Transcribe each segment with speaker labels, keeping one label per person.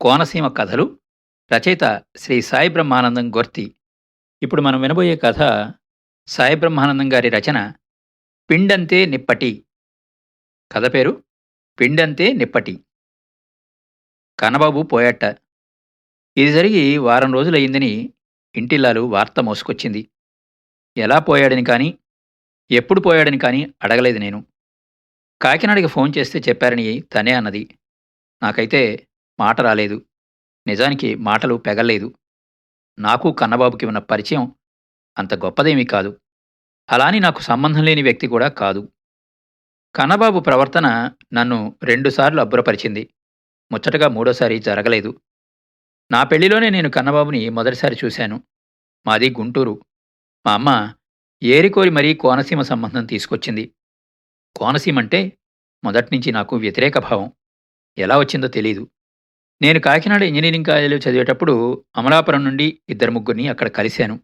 Speaker 1: కోనసీమ కథలు రచయిత శ్రీ సాయి బ్రహ్మానందం గొర్తి. ఇప్పుడు మనం వినబోయే కథ సాయి బ్రహ్మానందం గారి రచన పిండంతే నిప్పటి. కథ పేరు పిండంతే నిప్పటి. కనబాబు పోయట్ట ఇది జరిగి వారం రోజులయ్యిందని ఇంటిల్లాలు వార్త మోసుకొచ్చింది. ఎలా పోయాడని కానీ ఎప్పుడు పోయాడని కానీ అడగలేదు నేను. కాకినాడకి ఫోన్ చేస్తే చెప్పారని తనే అన్నది. నాకైతే మాట రాలేదు. నిజానికి మాటలు పెగల్లేదు. నాకు కన్నబాబుకి ఉన్న పరిచయం అంత గొప్పదేమీ కాదు. అలాని నాకు సంబంధం లేని వ్యక్తి కూడా కాదు. కన్నబాబు ప్రవర్తన నన్ను రెండుసార్లు అబ్బురపరిచింది. ముచ్చటగా మూడోసారి జరగలేదు. నా పెళ్ళిలోనే నేను కన్నబాబుని మొదటిసారి చూశాను. మాది గుంటూరు. మా అమ్మ ఏరికోరి మరీ కోనసీమ సంబంధం తీసుకొచ్చింది. కోనసీమ అంటే మొదట్నుంచి నాకు వ్యతిరేక భావం. ఎలా వచ్చిందో తెలీదు. నేను కాకినాడ ఇంజనీరింగ్ కాలేజీలో చదివేటప్పుడు అమలాపురం నుండి ఇద్దరు ముగ్గురిని అక్కడ కలిశాను.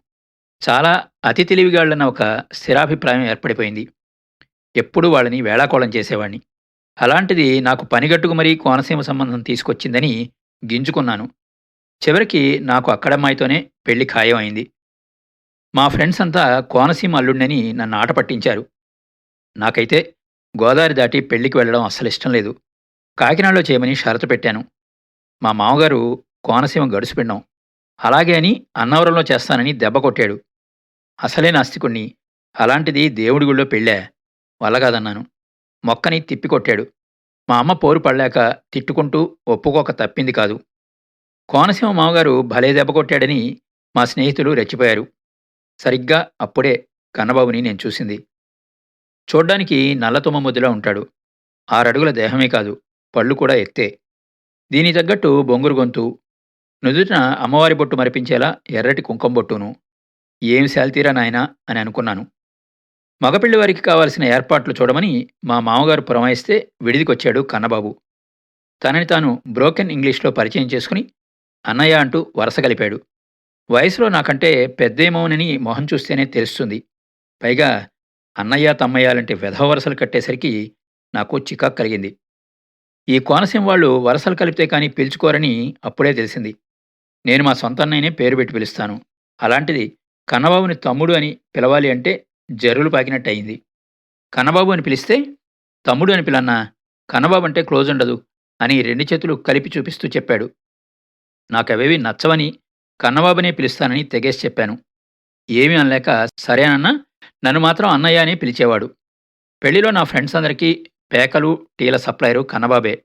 Speaker 1: చాలా అతి తెలివిగాళ్ళన్న ఒక స్థిరాభిప్రాయం ఏర్పడిపోయింది. ఎప్పుడూ వాళ్ళని వేళాకోళం చేసేవాడిని అలాంటిది నాకు పనిగట్టుకు మరీ కోనసీమ సంబంధం తీసుకొచ్చిందని గింజుకున్నాను. చివరికి నాకు అక్కడమ్మాయితోనే పెళ్ళి ఖాయం అయింది మా ఫ్రెండ్స్ అంతా కోనసీమ అల్లుడినని నన్ను ఆట పట్టించారు. నాకైతే గోదావరి దాటి పెళ్ళికి వెళ్ళడం అస్సలు ఇష్టం లేదు. కాకినాడలో చేయమని షరతు పెట్టాను. మా మామగారు కోనసీమ గడుసుపిండం అలాగే అని అన్నవరంలో చేస్తానని దెబ్బ కొట్టాడు. అసలే నాస్తికుణ్ణి. అలాంటిది దేవుడి గుళ్ళో పెళ్ళా? వల్ల కాదన్నాను మొక్కని తిప్పికొట్టాడు మా అమ్మ పోరు పడలేక తిట్టుకుంటూ ఒప్పుకోక తప్పింది కాదు. కోనసీమ మామగారు భలే దెబ్బ కొట్టాడని మా స్నేహితులు రెచ్చిపోయారు. సరిగ్గా అప్పుడే కన్నబాబుని నేను చూసింది. చూడ్డానికి నల్లతుమ్మ ముద్దులా ఉంటాడు. ఆరడుగుల దేహమే కాదు పళ్ళు కూడా ఎత్తే. దీని తగ్గట్టు బొంగురు గొంతు. నుదుటిన అమ్మవారి బొట్టు మరిపించేలా ఎర్రటి కుంకం బొట్టును. ఏం శాల్తీరా నాయనా అని అనుకున్నాను. మగపిల్లి వారికి కావాల్సిన ఏర్పాట్లు చూడమని మా మామగారు పురమాయిస్తే విడిదికొచ్చాడు కన్నబాబు. తనని తాను బ్రోకెన్ ఇంగ్లీష్లో పరిచయం చేసుకుని అన్నయ్య అంటూ వరస కలిపాడు వయసులో నాకంటే పెద్దేమోనని మొహం చూస్తేనే తెలుస్తుంది. పైగా అన్నయ్య తమ్మయ్యాలంటే వెధవ వరసలు కట్టేసరికి నాకు చికాకు కలిగింది. ఈ కోనసీమ వాళ్ళు వరసలు కలిపితే కానీ పిలుచుకోరని అప్పుడే తెలిసింది. నేను మా సొంత అన్నయ్యనే పేరు పెట్టి పిలుస్తాను. అలాంటిది కన్నబాబుని తమ్ముడు అని పిలవాలి అంటే జరువులు పాకినట్టు అయింది కన్నబాబు అని పిలిస్తే తమ్ముడు అని పిలన్నా కన్నబాబు అంటే క్లోజ్ ఉండదు అని రెండు చేతులు కలిపి చూపిస్తూ చెప్పాడు. నాకవేవి నచ్చవని కన్నబాబునే పిలుస్తానని తెగేసి చెప్పాను. ఏమీ అనలేక సరేనన్నా నన్ను మాత్రం అన్నయ్య అని పిలిచేవాడు. పెళ్ళిలో నా ఫ్రెండ్స్ అందరికీ పేకలు టీల సప్లైరు కన్నబాబే.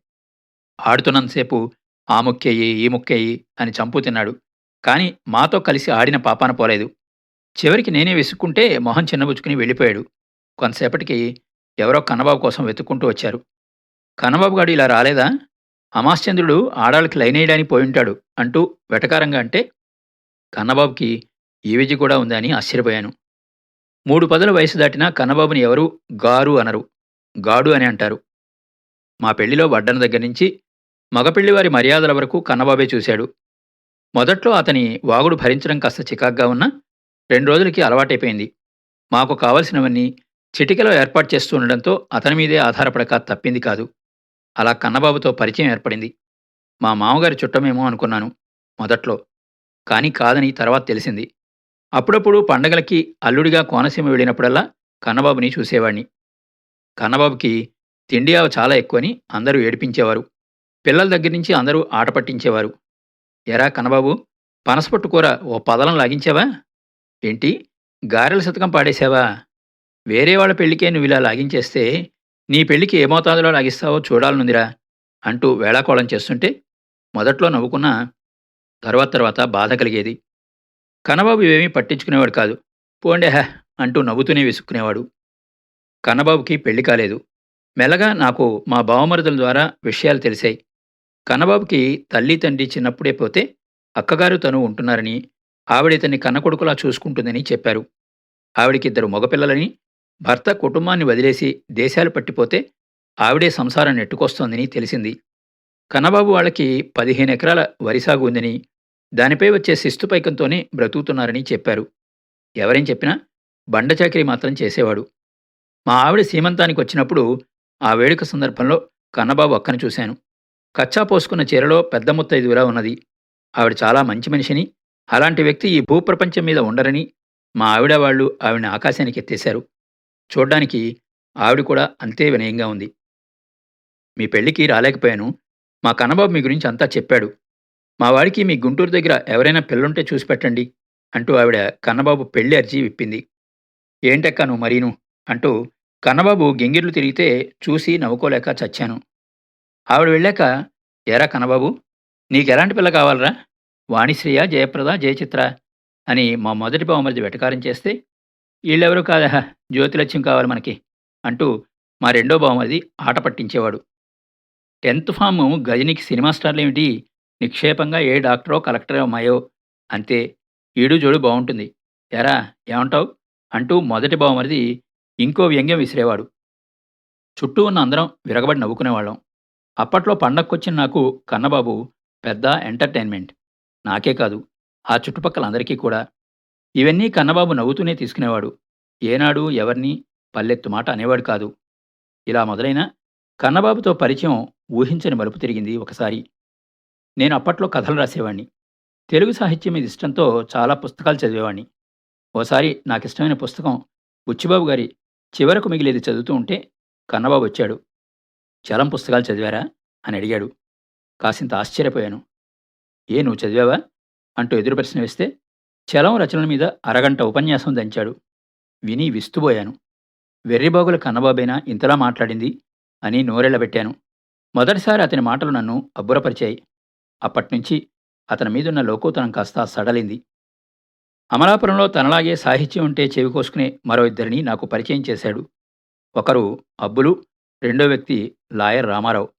Speaker 1: ఆడుతున్నంతసేపు ఆ ముక్కేయి ఈ ముక్కేయి అని చంపు తిన్నాడు. కానీ మాతో కలిసి ఆడిన పాపాన పోలేదు. చివరికి నేనే విసుక్కుంటే మొహం చిన్నబుచ్చుకుని వెళ్ళిపోయాడు. కొంతసేపటికి ఎవరో కన్నబాబు కోసం వెతుక్కుంటూ వచ్చారు. కన్నబాబు గాడు ఇలా రాలేదా? అమాశ్చంద్రుడు ఆడాళ్ళకి లైనేయడానికి పోయింటాడు అంటూ వెటకారంగా అంటే కన్నబాబుకి ఈ విద్య కూడా ఉందని ఆశ్చర్యపోయాను. మూడు పదుల వయసు దాటినా కన్నబాబుని ఎవరూ గారు అనరు. గాడు అని అంటారు. మా పెళ్ళిలో వడ్డన దగ్గర నుంచి మగపెళ్ళివారి మర్యాదల వరకు కన్నబాబే చూశాడు. మొదట్లో అతని వాగుడు భరించడం కాస్త చికాగ్గా ఉన్నా రెండు రోజులకి అలవాటైపోయింది. మాకు కావలసినవన్నీ చిటికలో ఏర్పాటు చేస్తూ ఉండడంతో అతని మీదే ఆధారపడక తప్పింది కాదు. అలా కన్నబాబుతో పరిచయం ఏర్పడింది. మా మామగారి చుట్టమేమో అనుకున్నాను మొదట్లో. కానీ కాదని తర్వాత తెలిసింది. అప్పుడప్పుడు పండగలకి అల్లుడిగా కోనసీమ వెళ్ళినప్పుడల్లా కన్నబాబుని చూసేవాణ్ణి. కన్నబాబుకి తిండి ఆవ చాలా ఎక్కువని అందరూ ఏడిపించేవారు. పిల్లల దగ్గర నుంచి అందరూ ఆట పట్టించేవారు. ఎరా కన్నబాబు పనసపొట్టు కూర ఓ పదలం లాగించావా? ఏంటి గారెల శతకం పాడేశావా? వేరే వాళ్ళ పెళ్ళికే నువ్వు ఇలా లాగించేస్తే నీ పెళ్ళికి ఏ మోతాదులో లాగిస్తావో చూడాలనుందిరా అంటూ వేళాకోళం చేస్తుంటే మొదట్లో నవ్వుకున్న తర్వాత తర్వాత బాధ కలిగేది. కనబాబు ఇవేమీ పట్టించుకునేవాడు కాదు. పోండేహ అంటూ నవ్వుతూనే విసుక్కునేవాడు. కన్నబాబుకి పెళ్ళి కాలేదు. మెల్లగా నాకు మా బావమరుదుల ద్వారా విషయాలు తెలిసాయి. కన్నబాబుకి తల్లి తండ్రి చిన్నప్పుడే పోతే అక్కగారు తను ఉంటున్నారని ఆవిడ ఇతన్ని కన్నకొడుకులా చూసుకుంటుందని చెప్పారు. ఆవిడికి ఇద్దరు మగపిల్లలని భర్త కుటుంబాన్ని వదిలేసి దేశాలు పట్టిపోతే ఆవిడే సంసారం నెట్టుకొస్తోందని తెలిసింది. కన్నబాబు వాళ్ళకి పదిహేను ఎకరాల వరి సాగు ఉందని దానిపై వచ్చే శిస్తు పైకంతోనే బ్రతుకుతున్నారని చెప్పారు. ఎవరేం చెప్పినా బండచాకిరీ మాత్రం చేసేవాడు. మా ఆవిడ సీమంతానికి వచ్చినప్పుడు ఆ వేడుక సందర్భంలో కన్నబాబు అక్కను చూశాను. కచ్చా పోసుకున్న చీరలో పెద్ద ముత్తైదువులా ఉన్నది. ఆవిడ చాలా మంచి మనిషిని. అలాంటి వ్యక్తి ఈ భూప్రపంచం మీద ఉండరని మా ఆవిడ వాళ్ళు ఆవిడని ఆకాశానికి ఎత్తేశారు. చూడ్డానికి ఆవిడ కూడా అంతే వినయంగా ఉంది. మీ పెళ్ళికి రాలేకపోయాను. మా కన్నబాబు మీ గురించి అంతా చెప్పాడు. మా వాడికి మీ గుంటూరు దగ్గర ఎవరైనా పిల్లుంటే చూసి పెట్టండి అంటూ ఆవిడ కన్నబాబు పెళ్ళి అర్జీ విప్పింది. ఏంటక్క నువ్వు మరీను? అంటూ కన్నబాబు గింగిర్లు తిరిగితే చూసి నవ్వుకోలేక చచ్చాను. ఆవిడ వెళ్ళాక ఎరా కన్నబాబు నీకెలాంటి పిల్ల కావాలరా? వాణిశ్రీయ జయప్రద జయచిత్ర అని మా మొదటి బావమరిది వెటకారం చేస్తే వీళ్ళెవరూ కాదా జ్యోతిలక్ష్యం కావాలి మనకి అంటూ మా రెండో బావమరిది ఆట పట్టించేవాడు. టెన్త్ ఫామ్ గజనికి సినిమా స్టార్లు ఏమిటి నిక్షేపంగా ఏ డాక్టరో కలెక్టరో అమ్మాయో అంతే ఈడు జోడు బాగుంటుంది ఎరా ఏమంటావు? అంటూ మొదటి బావమరిది ఇంకో వ్యంగ్యం విసిరేవాడు. చుట్టూ ఉన్న అందరం విరగబడి నవ్వుకునేవాళ్ళం. అప్పట్లో పండక్కొచ్చిన నాకు కన్నబాబు పెద్ద ఎంటర్టైన్మెంట్. నాకే కాదు ఆ చుట్టుపక్కల అందరికీ కూడా. ఇవన్నీ కన్నబాబు నవ్వుతూనే తీసుకునేవాడు. ఏనాడు ఎవరిని పల్లెత్తు మాట అనేవాడు కాదు. ఇలా మొదలైన కన్నబాబుతో పరిచయం ఊహించని మలుపు తిరిగింది ఒకసారి. నేను అప్పట్లో కథలు రాసేవాణ్ణి. తెలుగు సాహిత్యం మీద ఇష్టంతో చాలా పుస్తకాలు చదివేవాణ్ణి. ఓసారి నాకు ఇష్టమైన పుస్తకం బుచ్చిబాబు గారి చివరకు మిగిలేది చదువుతూ ఉంటే కన్నబాబు వచ్చాడు. చలం పుస్తకాలు చదివారా? అని అడిగాడు. కాసింత ఆశ్చర్యపోయాను. ఏ నువ్వు చదివావా? అంటూ ఎదురు ప్రశ్న వేస్తే చలం రచనల మీద అరగంట ఉపన్యాసం దంచాడు. విని విస్తుపోయాను. వెర్రిబాగుల కన్నబాబేనా ఇంతలా మాట్లాడింది అని నోరెళ్ళబెట్టాను మొదటిసారి అతని మాటలు నన్ను అబ్బురపరిచాయి. అప్పట్నుంచి అతని మీదున్న లోకోతనం కాస్త సడలింది. అమలాపురంలో తనలాగే సాహిత్యం ఉంటే చెవికోసుకునే మరో ఇద్దరిని నాకు పరిచయం చేశాడు. ఒకరు అబ్బులు రెండో వ్యక్తి లాయర్ రామారావు.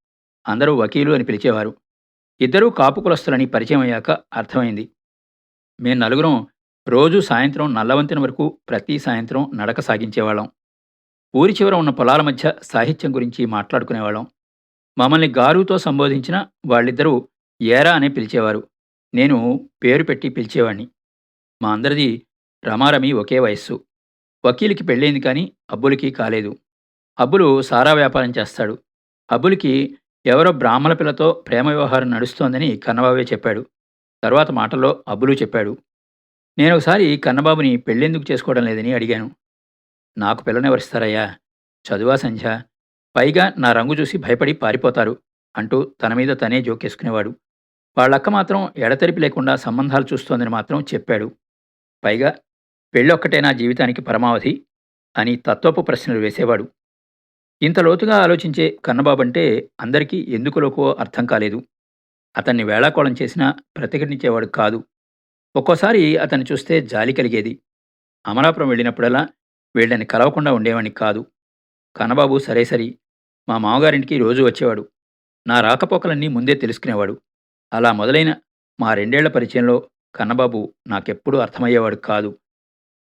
Speaker 1: అందరూ వకీలు అని పిలిచేవారు. ఇద్దరూ కాపు కులస్తులని పరిచయం అయ్యాక అర్థమైంది. మేము నలుగురం రోజు సాయంత్రం నల్లవంతిన వరకు ప్రతి సాయంత్రం నడక సాగించేవాళ్ళం. ఊరి చివర ఉన్న పొలాల మధ్య సాహిత్యం గురించి మాట్లాడుకునేవాళ్ళం. మమ్మల్ని గారుతో సంబోధించిన వాళ్ళిద్దరూ ఏరా అనే పిలిచేవారు. నేను పేరు పెట్టి పిలిచేవాణ్ణి. మా అందరిది రమారమి ఒకే వయస్సు. వకీలుకి పెళ్ళైంది కానీ అబ్బులకి కాలేదు. అబ్బులు సారా వ్యాపారం చేస్తాడు. అబ్బులకి ఎవరో బ్రాహ్మణ పిల్లతో ప్రేమ వ్యవహారం నడుస్తోందని కన్నబాబే చెప్పాడు. తర్వాత మాటల్లో అబ్బులు చెప్పాడు. నేను ఒకసారి కన్నబాబుని పెళ్ళెందుకు చేసుకోవడం లేదని అడిగాను. నాకు పిల్లనెవరిస్తారయ్యా చదువా సంధ్య? పైగా నా రంగు చూసి భయపడి పారిపోతారు అంటూ తన మీద తనే జోకేసుకునేవాడు వాళ్ళక్క మాత్రం ఎడతెరిపి లేకుండా సంబంధాలు చూస్తోందని మాత్రం చెప్పాడు. పైగా పెళ్ళొక్కటే నా జీవితానికి పరమావధి అని తత్వపు ప్రశ్నలు వేసేవాడు. ఇంత లోతుగా ఆలోచించే కన్నబాబంటే అందరికీ ఎందుకులోకో అర్థం కాలేదు. అతన్ని వేళాకోళం చేసినా ప్రతిఘటించేవాడు కాదు. ఒక్కోసారి అతన్ని చూస్తే జాలి కలిగేది. అమలాపురం వెళ్ళినప్పుడల్లా వీళ్ళని కలవకుండా ఉండేవాణ్ణి కాదు. కన్నబాబు సరే సరి మా మామగారింటికి రోజు వచ్చేవాడు. నా రాకపోకలన్నీ ముందే తెలుసుకునేవాడు. అలా మొదలైన మా రెండేళ్ళ పరిచయంలో కన్నబాబు నాకెప్పుడూ అర్థమయ్యేవాడు కాదు.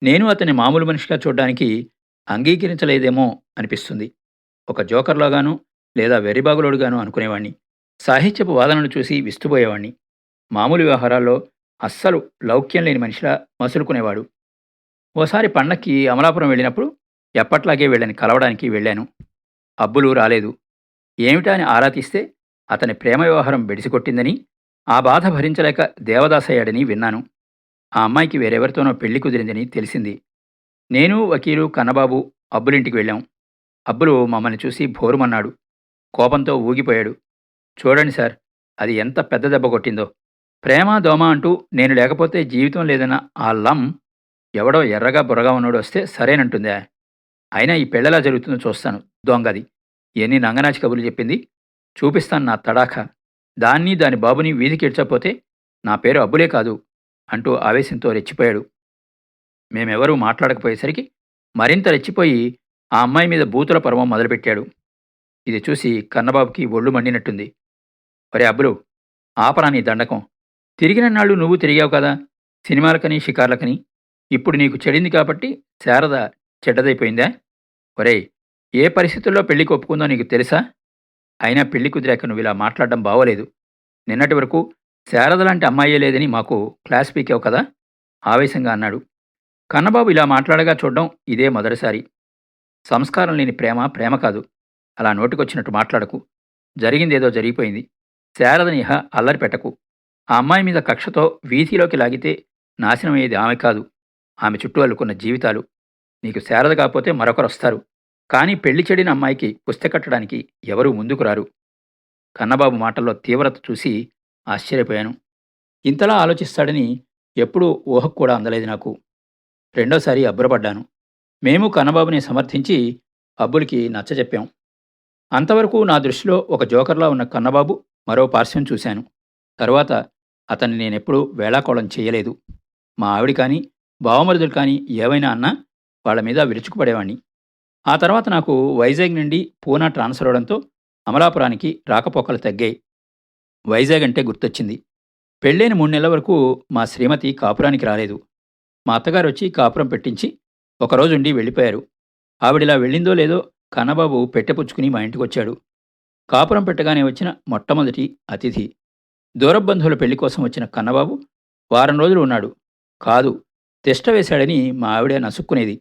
Speaker 1: నేను అతని మామూలు మనిషిగా చూడ్డానికి అంగీకరించలేదేమో అనిపిస్తుంది. ఒక జోకర్లోగాను లేదా వెరిబాగులోడుగాను అనుకునేవాణ్ణి. సాహిత్యపు వాదనలు చూసి విస్తుపోయేవాణ్ణి. మామూలు వ్యవహారాల్లో అస్సలు లౌక్యం లేని మనిషిలా మసులుకునేవాడు. ఓసారి పండక్కి అమలాపురం వెళ్ళినప్పుడు ఎప్పట్లాగే వీళ్ళని కలవడానికి వెళ్ళాను. అబ్బులు రాలేదు. ఏమిటా అని ఆరా తీస్తే అతని ప్రేమ వ్యవహారం బెడిసికొట్టిందని ఆ బాధ భరించలేక దేవదాసయ్యాడని విన్నాను. ఆ అమ్మాయికి వేరెవరితోనో పెళ్ళి కుదిరిందని తెలిసింది. నేను వకీలు కన్నబాబు అబ్బులింటికి వెళ్ళాం. అబ్బులు మమ్మల్ని చూసి భోరుమన్నాడు. కోపంతో ఊగిపోయాడు. చూడండి సార్ అది ఎంత పెద్ద దెబ్బ కొట్టిందో. ప్రేమ దోమ అంటూ నేను లేకపోతే జీవితం లేదన్న ఆ లం ఎవడో ఎర్రగా బుర్రగా ఉన్నాడు వస్తే సరేనంటుందా. అయినా ఈ పెళ్ళెలా జరుగుతుందో చూస్తాను. దొంగది. ఎన్ని నంగనాచి కబుర్లు చెప్పింది? చూపిస్తాను నా తడాఖ. దాన్ని దాని బాబుని వీధికి ఇడ్చకపోతే నా పేరు అబ్బులే కాదు అంటూ ఆవేశంతో రెచ్చిపోయాడు. మేమెవరూ మాట్లాడకపోయేసరికి మరింత రెచ్చిపోయి ఆ అమ్మాయి మీద బూతుల పర్వం మొదలుపెట్టాడు. ఇది చూసి కన్నబాబుకి ఒళ్ళు మండినట్టుంది. ఒరే అబ్బులు ఆపరా నీ దండకం. తిరిగిన నాళ్ళు నువ్వు తిరిగావు కదా సినిమాలకని షికార్లకని. ఇప్పుడు నీకు చెడింది కాబట్టి శారద చెడ్డదైపోయిందా? ఒరేయ్ ఏ పరిస్థితుల్లో పెళ్ళి ఒప్పుకుందో నీకు తెలుసా? అయినా పెళ్ళి కుదిరాక నువ్వు ఇలా మాట్లాడడం బాగోలేదు నిన్నటి వరకు శారద లాంటి అమ్మాయే లేదని మాకు క్లాస్ పీకావు కదా? ఆవేశంగా అన్నాడు. కన్నబాబు ఇలా మాట్లాడగా చూడడం ఇదే మొదటిసారి. సంస్కారం లేని ప్రేమ ప్రేమ కాదు. అలా నోటికొచ్చినట్టు మాట్లాడకు. జరిగిందేదో జరిగిపోయింది. శారదనిహ అల్లరి పెట్టకు. ఆ అమ్మాయి మీద కక్షతో వీధిలోకి లాగితే నాశనమయ్యేది ఆమె కాదు. ఆమె చుట్టూ అల్లుకున్న జీవితాలు. నీకు శారద కాకపోతే మరొకరు వస్తారు. కానీ పెళ్ళి చెడిన అమ్మాయికి పుస్తక కట్టడానికి ఎవరూ ముందుకు రారు. కన్నబాబు మాటల్లో తీవ్రత చూసి ఆశ్చర్యపోయాను. ఇంతలా ఆలోచిస్తాడని ఎప్పుడూ ఊహకు కూడా అందలేదు నాకు. రెండోసారి అబ్బురపడ్డాను. మేము కన్నబాబుని సమర్థించి అబ్బులకి నచ్చజెప్పాం. అంతవరకు నా దృష్టిలో ఒక జోకర్లా ఉన్న కన్నబాబు మరో పార్శ్వం చూశాను. తరువాత అతన్ని నేనెప్పుడూ వేళాకోళం చేయలేదు. మా ఆవిడ కానీ బావమరుదులు కానీ ఏవైనా అన్నా వాళ్ళ మీద విరుచుకుపడేవాణ్ణి. ఆ తర్వాత నాకు వైజాగ్ నుండి పూనా ట్రాన్స్ఫర్ అవడంతో అమలాపురానికి రాకపోకలు తగ్గాయి. వైజాగ్ అంటే గుర్తొచ్చింది. పెళ్ళైన మూడు నెలల వరకు మా శ్రీమతి కాపురానికి రాలేదు. మా అత్తగారు వచ్చి కాపురం పెట్టించి ఒకరోజుండి వెళ్ళిపోయారు. ఆవిడిలా వెళ్ళిందో లేదో కన్నబాబు పెట్టెపుచ్చుకుని మా ఇంటికి వచ్చాడు కాపురం పెట్టగానే వచ్చిన మొట్టమొదటి అతిథి. దూరబంధువుల పెళ్ళి కోసం వచ్చిన కన్నబాబు వారం రోజులు ఉన్నాడు. కాదు తిష్ట వేశాడని మా ఆవిడ నసుక్కునేది.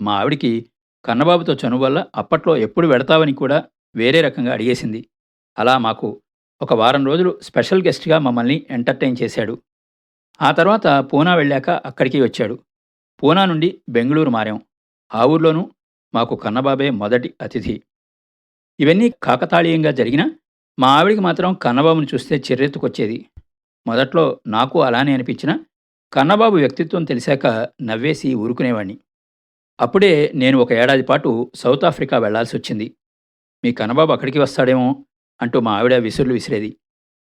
Speaker 1: మా ఆవిడికి కన్నబాబుతో చనువు వల్ల అప్పట్లో ఎప్పుడు వెడతావని కూడా వేరే రకంగా అడిగేసింది. అలా మాకు ఒక వారం రోజులు స్పెషల్ గెస్ట్గా మమ్మల్ని ఎంటర్టైన్ చేశాడు. ఆ తర్వాత పూనా వెళ్ళాక అక్కడికి వచ్చాడు. పూనా నుండి బెంగళూరు మారాం. ఆ ఊర్లోనూ మాకు కన్నబాబే మొదటి అతిథి. ఇవన్నీ కాకతాళీయంగా జరిగినా మా ఆవిడికి మాత్రం కన్నబాబుని చూస్తే చిర్రెత్తుకొచ్చేది. మొదట్లో నాకు అలానే అనిపించిన కన్నబాబు వ్యక్తిత్వం తెలిసాక నవ్వేసి ఊరుకునేవాణ్ణి. అప్పుడే నేను ఒక ఏడాది పాటు సౌత్ ఆఫ్రికా వెళ్ళాల్సి వచ్చింది. మీ కన్నబాబు అక్కడికి వస్తాడేమో అంటూ మా ఆవిడ విసురులు విసిరేది.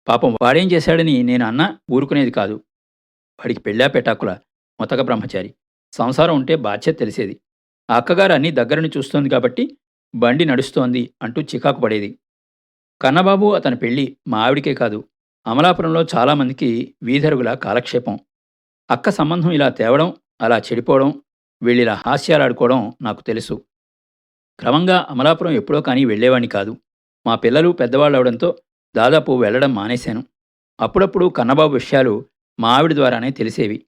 Speaker 1: పాపం వాడేం చేశాడని నేను అన్న ఊరుకునేది కాదు. వాడికి పెళ్ళా పెటాకుల మొతక బ్రహ్మచారి. సంసారం ఉంటే బాధ్యత తెలిసేది. ఆ అక్కగారు అన్నీ దగ్గరని చూస్తోంది కాబట్టి బండి నడుస్తోంది అంటూ చికాకు పడేది. కన్నబాబు అతని పెళ్ళి మా ఆవిడికే కాదు అమలాపురంలో చాలామందికి వీధరుగుల కాలక్షేపం. అక్క సంబంధం ఇలా తేవడం అలా చెడిపోవడం వీళ్ళిలా హాస్యాలాడుకోవడం నాకు తెలుసు. క్రమంగా అమలాపురం ఎప్పుడో కానీ వెళ్ళేవాణ్ణి కాదు. మా పిల్లలు పెద్దవాళ్ళు అవడంతో దాదాపు వెళ్ళడం మానేశాను. అప్పుడప్పుడు కన్నబాబు విషయాలు మా ఆవిడ ద్వారానే తెలిసేవి.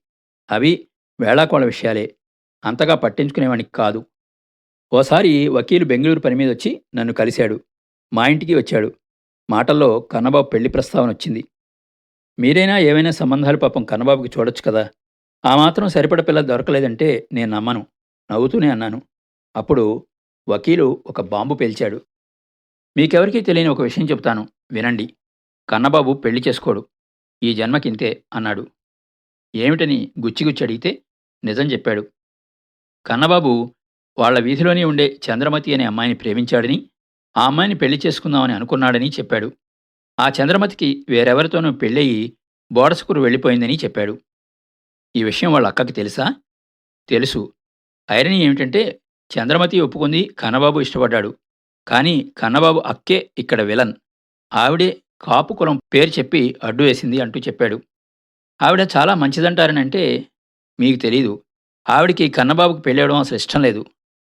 Speaker 1: అవి వేళాకోళ విషయాలే. అంతగా పట్టించుకునేవాణ్ణి కాదు. ఓసారి వకీలు బెంగళూరు పని మీద వచ్చి నన్ను కలిశాడు. మా ఇంటికి వచ్చాడు. మాటల్లో కన్నబాబు పెళ్ళి ప్రస్తావన వచ్చింది. మీరైనా ఏవైనా సంబంధాలు పాపం కన్నబాబుకి చూడొచ్చు కదా? ఆ మాత్రం సరిపడ పిల్ల దొరకలేదంటే నేను నమ్మను నవ్వుతూనే అన్నాను. అప్పుడు వకీలు ఒక బాంబు పేల్చాడు. మీకెవరికీ తెలియని ఒక విషయం చెప్తాను వినండి. కన్నబాబు పెళ్ళి చేసుకోడు ఈ జన్మకింతే అన్నాడు. ఏమిటని గుచ్చిగుచ్చి అడిగితే నిజం చెప్పాడు. కన్నబాబు వాళ్ళ వీధిలోనే ఉండే చంద్రమతి అనే అమ్మాయిని ప్రేమించాడని ఆ అమ్మాయిని పెళ్ళి చేసుకుందామని అనుకున్నాడని చెప్పాడు. ఆ చంద్రమతికి వేరెవరితోనూ పెళ్ళయి బోడసుకురు వెళ్ళిపోయిందని చెప్పాడు. ఈ విషయం వాళ్ళ అక్కకి తెలుసా? తెలుసు. ఐరనీ ఏమిటంటే చంద్రమతి ఒప్పుకుంది కన్నబాబు ఇష్టపడ్డాడు. కానీ కన్నబాబు అక్కే ఇక్కడ విలన్. ఆవిడే కాపు కులం పేరు చెప్పి అడ్డు వేసింది అంటూ చెప్పాడు. ఆవిడ చాలా మంచిదంటారనంటే మీకు తెలీదు. ఆవిడికి కన్నబాబుకు పెళ్ళవడం అసలు ఇష్టం లేదు.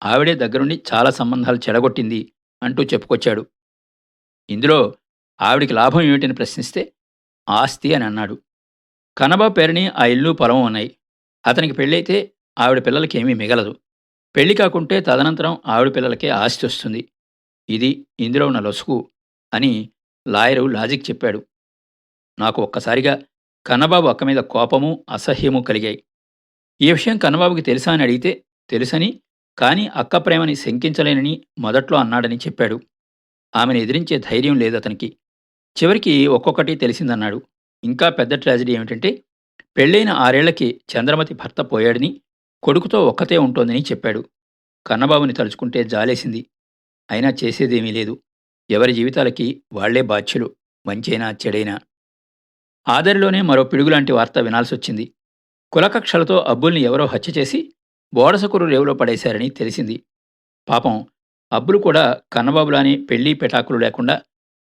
Speaker 1: ఆవిడే దగ్గరుండి చాలా సంబంధాలు చెడగొట్టింది అంటూ చెప్పుకొచ్చాడు. ఇందులో ఆవిడికి లాభం ఏమిటని ప్రశ్నిస్తే ఆస్తి అని అన్నాడు. కనబాబు పేరుని ఆ ఇల్లు పొలం ఉన్నాయి. అతనికి పెళ్ళైతే ఆవిడ పిల్లలకి ఏమీ మిగలదు. పెళ్ళి కాకుంటే తదనంతరం ఆవిడ పిల్లలకే ఆస్తి వస్తుంది. ఇది ఇందులో ఉన్న లొసుగు అని లాయరు లాజిక్ చెప్పాడు. నాకు ఒక్కసారిగా కన్నబాబు అక్క మీద కోపము అసహ్యము కలిగాయి. ఈ విషయం కన్నబాబుకి తెలుసా అని అడిగితే తెలుసని కానీ అక్క ప్రేమని శంకించలేనని మొదట్లో అన్నాడని చెప్పాడు. ఆమెను ఎదిరించే ధైర్యం లేదు అతనికి. చివరికి ఒక్కొక్కటి తెలిసిందన్నాడు. ఇంకా పెద్ద ట్రాజడీ ఏమిటంటే పెళ్ళైన ఆరేళ్ళకి చంద్రమతి భర్త పోయాడని కొడుకుతో ఒక్కతే ఉంటోందని చెప్పాడు. కన్నబాబుని తలుచుకుంటే జాలేసింది. అయినా చేసేదేమీ లేదు. ఎవరి జీవితాలకి వాళ్ళే బాధ్యులు మంచైనా చెడైనా. ఆదరిలోనే మరో పిడుగులాంటి వార్త వినాల్సొచ్చింది. కులకక్షలతో అబ్బుల్ని ఎవరో హత్య చేసి బోడసకురు రేవులో పడేశారని తెలిసింది. పాపం అబ్బులు కూడా కన్నబాబులాని పెళ్ళి పెటాకులు లేకుండా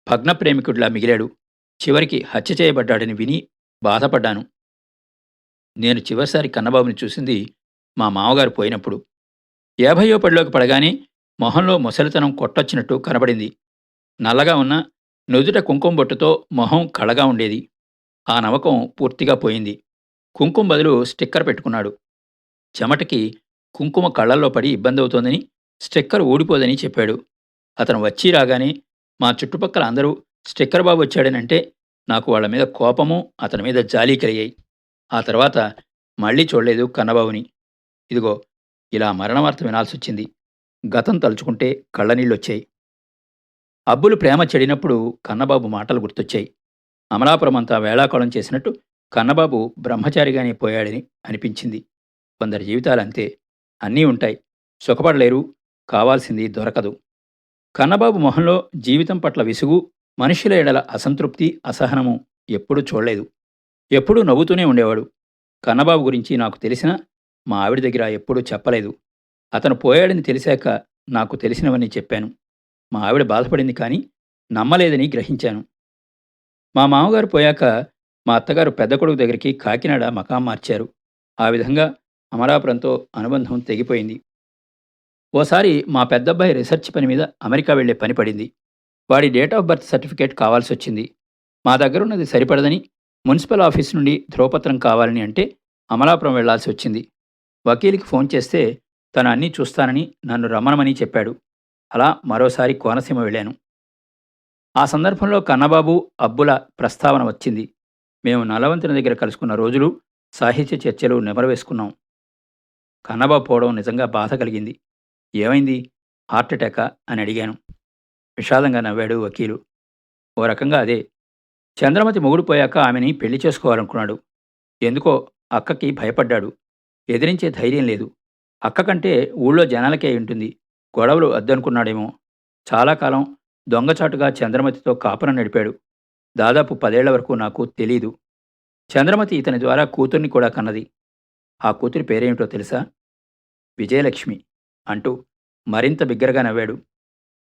Speaker 1: భగ్న ప్రేమికుడిలా మిగిలాడు. చివరికి హత్య చేయబడ్డాడని విని బాధపడ్డాను. నేను చివరిసారి కన్నబాబుని చూసింది మా మామగారు పోయినప్పుడు. యాభయో పడిలోకి పడగానే మొహంలో ముసలితనం కొట్టొచ్చినట్టు కనబడింది. నల్లగా ఉన్న నుదుట కుంకుమ బొట్టుతో మొహం కళగా ఉండేది. ఆ నమ్మకం పూర్తిగా పోయింది. కుంకుమ బదులు స్టిక్కర్ పెట్టుకున్నాడు. చెమటకి కుంకుమ కళ్ళల్లో పడి ఇబ్బంది అవుతోందని స్టిక్కర్ ఊడిపోదని చెప్పాడు. అతను వచ్చి రాగానే మా చుట్టుపక్కల అందరూ స్టిక్కర్ బాబు వచ్చాడనంటే నాకు వాళ్ళ మీద కోపము అతని మీద జాలి కలిగాయి. ఆ తర్వాత మళ్ళీ చూడలేదు కన్నబాబుని. ఇదిగో ఇలా మరణవార్త వినాల్సి వచ్చింది గతం తలుచుకుంటే కళ్ళనీళ్ళొచ్చాయి అబ్బులు ప్రేమ చెడినప్పుడు కన్నబాబు మాటలు గుర్తొచ్చాయి. అమలాపురం అంతా వేళాకోళం చేసినట్టు కన్నబాబు బ్రహ్మచారిగానే పోయాడని అనిపించింది. కొందరి జీవితాలు అంతే అన్నీ ఉంటాయి. సుఖపడలేరు. కావాల్సింది దొరకదు. కన్నబాబు మొహంలో జీవితం పట్ల విసుగు మనుషుల ఎడల అసంతృప్తి అసహనము ఎప్పుడూ చూడలేదు. ఎప్పుడూ నవ్వుతూనే ఉండేవాడు. కన్నబాబు గురించి నాకు తెలిసిన మా ఆవిడ దగ్గర ఎప్పుడూ చెప్పలేదు. అతను పోయాడని తెలిసాక నాకు తెలిసినవన్నీ చెప్పాను. మా ఆవిడ బాధపడింది కానీ నమ్మలేదని గ్రహించాను. మా మామగారు పోయాక మా అత్తగారు పెద్ద కొడుకు దగ్గరికి కాకినాడ మకాం మార్చారు. ఆ విధంగా అమరాపురంతో అనుబంధం తెగిపోయింది. ఓసారి మా పెద్దబ్బాయి రీసెర్చ్ పని మీద అమెరికా వెళ్ళే పని పడింది. వాడి డేట్ ఆఫ్ బర్త్ సర్టిఫికేట్ కావాల్సి వచ్చింది. మా దగ్గర ఉన్నది సరిపడదని మున్సిపల్ ఆఫీస్ నుండి ధ్రువపత్రం కావాలని అంటే అమలాపురం వెళ్ళాల్సి వచ్చింది. వకీల్కి ఫోన్ చేస్తే తను అన్నీ చూస్తానని నన్ను రమ్మనమని చెప్పాడు. అలా మరోసారి కోనసీమ వెళ్ళాను. ఆ సందర్భంలో కన్నబాబు అబ్బుల ప్రస్తావన వచ్చింది. మేము నలవంతుని దగ్గర కలుసుకున్న రోజులు సాహిత్య చర్చలు నెమరవేసుకున్నాం. కన్నబాబు పోవడం నిజంగా బాధ కలిగింది. ఏమైంది? హార్ట్ అటాకా? అని అడిగాను. విషాదంగా నవ్వాడు వకీలు. ఓ రకంగా అదే. చంద్రమతి మొగుడు పోయాక ఆమెని పెళ్ళి చేసుకోవాలనుకున్నాడు. ఎందుకో అక్కకి భయపడ్డాడు. ఎదిరించే ధైర్యం లేదు. అక్క కంటే ఊళ్ళో జనాలకే ఉంటుంది. గొడవలు అద్దనుకున్నాడేమో చాలా కాలం దొంగచాటుగా చంద్రమతితో కాపురం నడిపాడు. దాదాపు పదేళ్ళ వరకు నాకు తెలీదు. చంద్రమతి ఇతని ద్వారా కూతుర్ని కూడా కన్నది. ఆ కూతురి పేరేమిటో తెలుసా? విజయలక్ష్మి అంటూ మరింత బిగ్గరగా నవ్వాడు.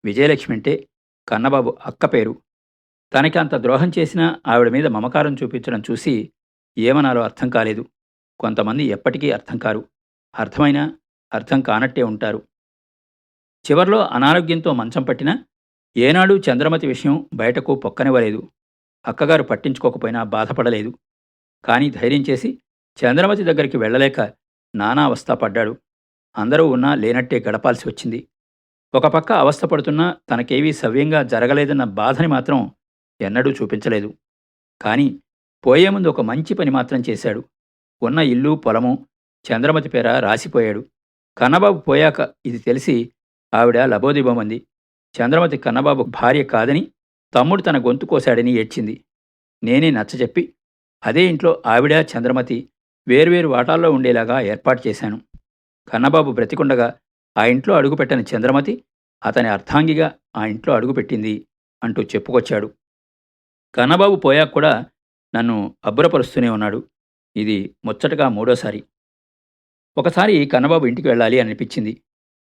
Speaker 1: విజయలక్ష్మి అంటే కన్నబాబు అక్క పేరు. తనకి అంత ద్రోహం చేసినా ఆవిడ మీద మమకారం చూపించడం చూసి ఏమనాలో అర్థం కాలేదు. కొంతమంది ఎప్పటికీ అర్థం కారు. అర్థమైనా అర్థం కానట్టే ఉంటారు. చివర్లో అనారోగ్యంతో మంచం పట్టినా ఏనాడు చంద్రమతి విషయం బయటకు పొక్కనివ్వలేదు. అక్కగారు పట్టించుకోకపోయినా బాధపడలేదు. కానీ ధైర్యం చేసి చంద్రమతి దగ్గరికి వెళ్ళలేక నానా అవస్థ పడ్డాడు. అందరూ ఉన్నా లేనట్టే గడపాల్సి వచ్చింది. ఒక పక్క అవస్థపడుతున్నా తనకేవీ సవ్యంగా జరగలేదన్న బాధని మాత్రం ఎన్నడూ చూపించలేదు. కానీ పోయే ముందు ఒక మంచి పని మాత్రం చేశాడు. ఉన్న ఇల్లు పొలము చంద్రమతి పేర రాసిపోయాడు. కన్నబాబు పోయాక ఇది తెలిసి ఆవిడ లబోదిబోమంది. చంద్రమతి కన్నబాబు భార్య కాదని తమ్ముడు తన గొంతు కోశాడని ఏడ్చింది. నేనే నచ్చజెప్పి అదే ఇంట్లో ఆవిడ చంద్రమతి వేర్వేరు వాటాల్లో ఉండేలాగా ఏర్పాటు చేశాను. కన్నబాబు బ్రతికుండగా ఆ ఇంట్లో అడుగుపెట్టని చంద్రమతి అతని అర్థాంగిగా ఆ ఇంట్లో అడుగుపెట్టింది అంటూ చెప్పుకొచ్చాడు. కన్నబాబు పోయాక కూడా నన్ను అబ్బురపరుస్తూనే ఉన్నాడు. ఇది ముచ్చటగా మూడోసారి. ఒకసారి కన్నబాబు ఇంటికి వెళ్ళాలి అనిపించింది.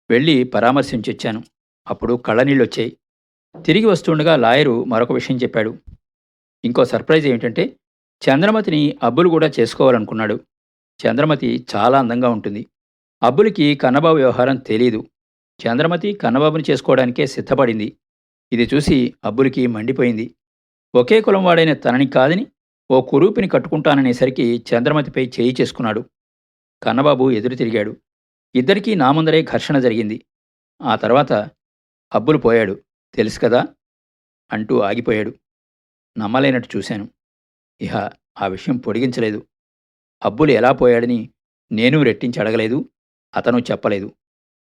Speaker 1: వెళ్ళి పరామర్శించొచ్చాను అప్పుడు కళ్ళనీళ్ళొచ్చాయి తిరిగి వస్తుండగా లాయరు మరొక విషయం చెప్పాడు. ఇంకో సర్ప్రైజ్ ఏమిటంటే చంద్రమతిని అబ్బులు కూడా చేసుకోవాలనుకున్నాడు. చంద్రమతి చాలా అందంగా ఉంటుంది. అబ్బులకి కన్నబాబు వ్యవహారం తెలీదు. చంద్రమతి కన్నబాబుని చేసుకోవడానికే సిద్ధపడింది. ఇది చూసి అబ్బులకి మండిపోయింది. ఒకే కులం వాడైన తనని కాదని ఓ కురూపిని కట్టుకుంటాననేసరికి చంద్రమతిపై చేయి చేసుకున్నాడు. కన్నబాబు ఎదురు తిరిగాడు. ఇద్దరికీ నా ముందరే ఘర్షణ జరిగింది. ఆ తర్వాత అబ్బులు పోయాడు. తెలుసు కదా? అంటూ ఆగిపోయాడు. నమ్మలేనట్టు చూశాను. ఇహ ఆ విషయం పొడిగించలేదు. అబ్బులు ఎలా పోయాడని నేను రెట్టించి అడగలేదు. అతను చెప్పలేదు.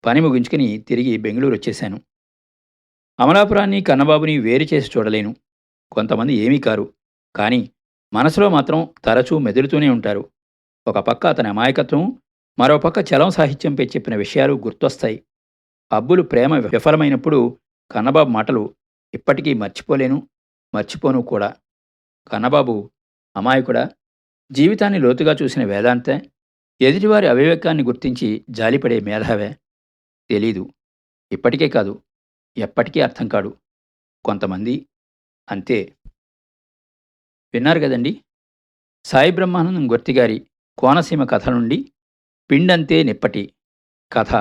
Speaker 1: పని ముగించుకుని తిరిగి బెంగళూరు వచ్చేశాను అమలాపురాన్ని కన్నబాబుని వేరు చేసి చూడలేను. కొంతమంది ఏమీ కారు. కానీ మనసులో మాత్రం తరచూ మెదులుతూనే ఉంటారు. ఒక పక్క అతని అమాయకత్వం మరోపక్క చలం సాహిత్యంపై చెప్పిన విషయాలు గుర్తొస్తాయి. అబ్బులు ప్రేమ విఫలమైనప్పుడు కన్నబాబు మాటలు ఇప్పటికీ మర్చిపోలేను మర్చిపోను కూడా. కన్నబాబు అమాయకుడా? జీవితాన్ని లోతుగా చూసిన వేదాంతే ఎదుటివారి అవివేకాన్ని గుర్తించి జాలిపడే మేధావే? తెలీదు. ఇప్పటికే కాదు. ఎప్పటికీ అర్థం కాడు. కొంతమంది అంతే. విన్నారు కదండి? సాయి బ్రహ్మానందం గుర్తిగారి కోనసీమ కథ నుండి పిండంతే నిప్పటి కథ.